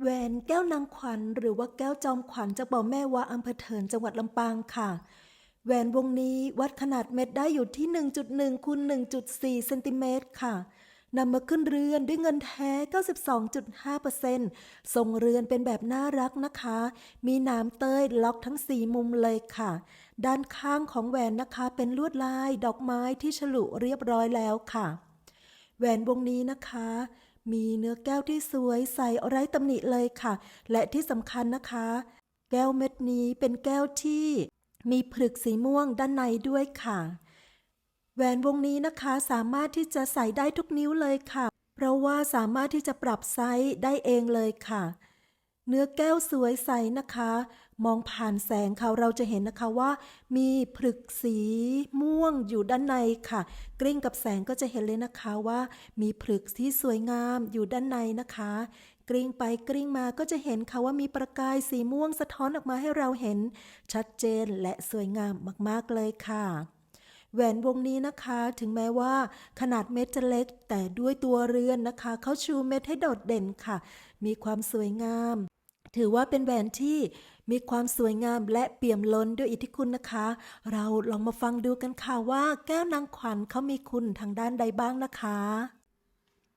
แหวนแก้วนางขวัญหรือว่าแก้วจอมขวัญจากบ่อแม่วาอำเภอเถินจังหวัดลำปางค่ะ แหวนวงนี้วัดขนาดเม็ดได้อยู่ที่ 1.1คูณ1.4เซนติเมตรค่ะนำมาขึ้นเรือนด้วยเงินแท้ 92.5%ทรงเรือนเป็นแบบน่ารักนะคะ มีหนามเต้ยล็อกทั้ง4มุมเลยค่ะ ด้านข้างของแหวนนะคะเป็นลวดลายดอกไม้ที่ฉลุเรียบร้อยแล้วค่ะ แหวนวงนี้นะคะ มีเนื้อแก้วที่สวยใสไร้ตำหนิเลยค่ะ และที่สำคัญนะคะ แก้วเม็ดนี้เป็นแก้วที่มีผลึกสีม่วงด้านในด้วยค่ะ แหวนวงนี้นะคะสามารถที่จะใส่ได้ทุกนิ้วเลยค่ะ เพราะว่าสามารถที่จะปรับไซส์ได้เองเลยค่ะ เนื้อแก้วสวยใสนะคะ มองผ่านแสงค่ะเราจะเห็นนะคะว่า มีผลึกสีม่วงอยู่ด้านในค่ะ กลิ้งกับแสงก็จะเห็นเลยนะคะว่า มีผลึกที่สวยงามอยู่ด้านในนะคะ กลิ้งไปกลิ้งมาก็จะเห็นค่ะว่ามีประกายสีม่วงสะท้อนออกมาให้เราเห็น ชัดเจนและสวยงามมากๆเลยค่ะแหวนวงนี้นะคะถึงแม้ว่าขนาดเม็ดจะเล็ก แต่ด้วยตัวเรือนนะคะ เขาชูเม็ดให้โดดเด่นค่ะ มีความสวยงาม ถือว่าเป็นแหวนที่มีความสวยงามและเปี่ยมล้นด้วยอิทธิคุณนะคะ เราลองมาฟังดูกันค่ะว่าแก้วนางขวัญเขามีคุณทางด้านใดบ้างนะคะ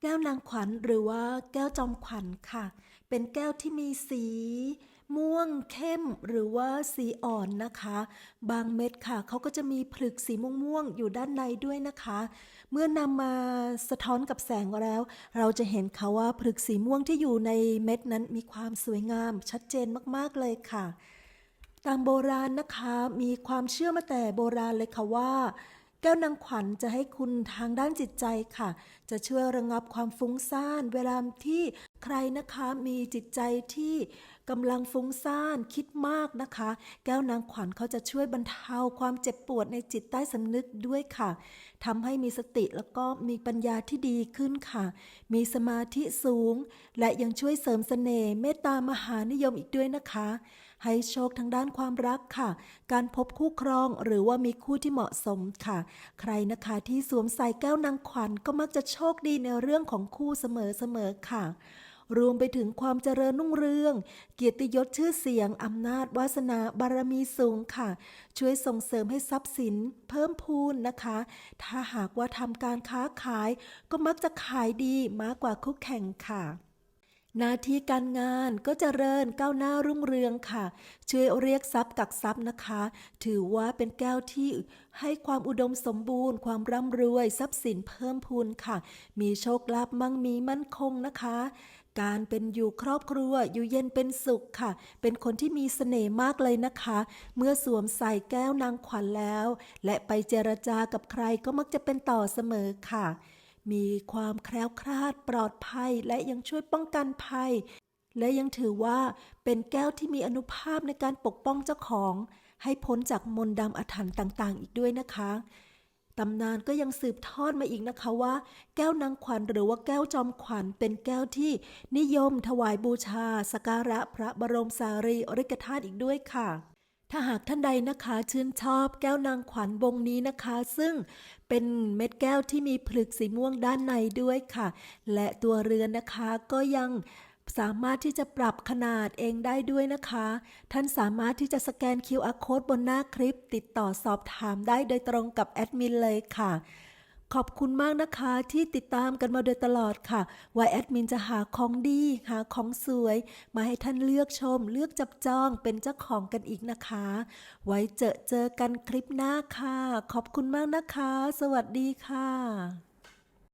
แก้วนางขวัญหรือว่าแก้วจอมขวัญค่ะ เป็นแก้วที่มีสี ม่วงเข้มหรือว่าสีอ่อนนะคะ บางเม็ดค่ะเขาก็จะมีผลึกสีม่วงๆอยู่ด้านในด้วยนะคะ เมื่อนำมาสะท้อนกับแสงแล้ว เราจะเห็นค่ะว่าผลึกสีม่วงที่อยู่ในเม็ดนั้นมีความสวยงาม ชัดเจนมากๆเลยค่ะ ตามโบราณนะคะมีความเชื่อมาแต่โบราณเลยค่ะว่า แก้วนางขวัญจะให้คุณทางด้านจิตใจค่ะ จะช่วยระงับความฟุ้งซ่าน เวลาที่ใครนะคะมีจิตใจที่กำลังฟุ้งซ่านคิดมากนะคะ แก้วนางขวัญเขาจะช่วยบรรเทาความเจ็บปวดในจิตใต้สำนึกด้วยค่ะทำให้มีสติแล้วก็มีปัญญาที่ดีขึ้นค่ะ มีสมาธิสูง และยังช่วยเสริมเสน่ห์เมตตามหานิยมอีกด้วยนะคะ ให้โชคทางด้านความรักค่ะ การพบคู่ครองหรือว่ามีคู่ที่เหมาะสมค่ะ ใครนะคะที่สวมใส่แก้วนางขวัญก็มักจะโชคดีในเรื่องของคู่เสมอๆค่ะรวมไปถึงความเจริญรุ่งเรือง เกียรติยศชื่อเสียง อำนาจวาสนาบารมีสูงค่ะ ช่วยส่งเสริมให้ทรัพย์สิน เพิ่มพูนนะคะ ถ้าหากว่าทำการค้าขาย ก็มักจะขายดีมากกว่าคู่แข่งค่ะ หน้าที่การงานก็จเจริญก้าวหน้ารุ่งเรืองค่ะ ช่วยเรียกทรัพย์กักทรัพย์นะคะ ถือว่าเป็นแก้วที่ให้ความอุดมสมบูรณ์ ความร่ำรวยทรัพย์สินเพิ่มพูนค่ะ มีโชคลาภมั่งมีมั่นคงนะคะ การเป็นอยู่ครอบครัวอยู่เย็นเป็นสุขค่ะ เป็นคนที่มีเสน่ห์มากเลยนะคะ เมื่อสวมใส่แก้วนางขวัญแล้ว และไปเจรจากับใครก็มักจะเป็นต่อเสมอค่ะ มีความแคล้วคลาดปลอดภัยและยังช่วยป้องกันภัย และยังถือว่าเป็นแก้วที่มีอนุภาพในการปกป้องเจ้าของ ให้พ้นจากมนต์ดำอาถรรพ์ต่างๆ อีกด้วยนะคะตำนานก็ยังสืบทอดมาอีกนะคะว่า แก้วนางขวัญหรือว่าแก้วจอมขวัญเป็นแก้วที่นิยมถวายบูชาสกการะพระบรมสารีริกธาตุอีกด้วยค่ะ ถ้าหากท่านใดนะคะชื่นชอบแก้วนางขวัญวงนี้นะคะ ซึ่งเป็นเม็ดแก้วที่มีผลึกสีม่วงด้านในด้วยค่ะ และตัวเรือนนะคะก็ยังสามารถที่จะปรับขนาดเองได้ด้วยนะคะ ท่านสามารถที่จะสแกน QR code บนหน้าคลิป ติดต่อสอบถามได้โดยตรงกับแอดมินเลยค่ะ ขอบคุณมากนะคะที่ติดตามกันมาโดยตลอดค่ะว่าแอดมินจะหาของดี หาของสวย มาให้ท่านเลือกชม เลือกจับจองเป็นเจ้าของกันอีกนะคะ ไว้เจอเจอกันคลิปหน้าค่ะ ขอบคุณมากนะคะ สวัสดีค่ะ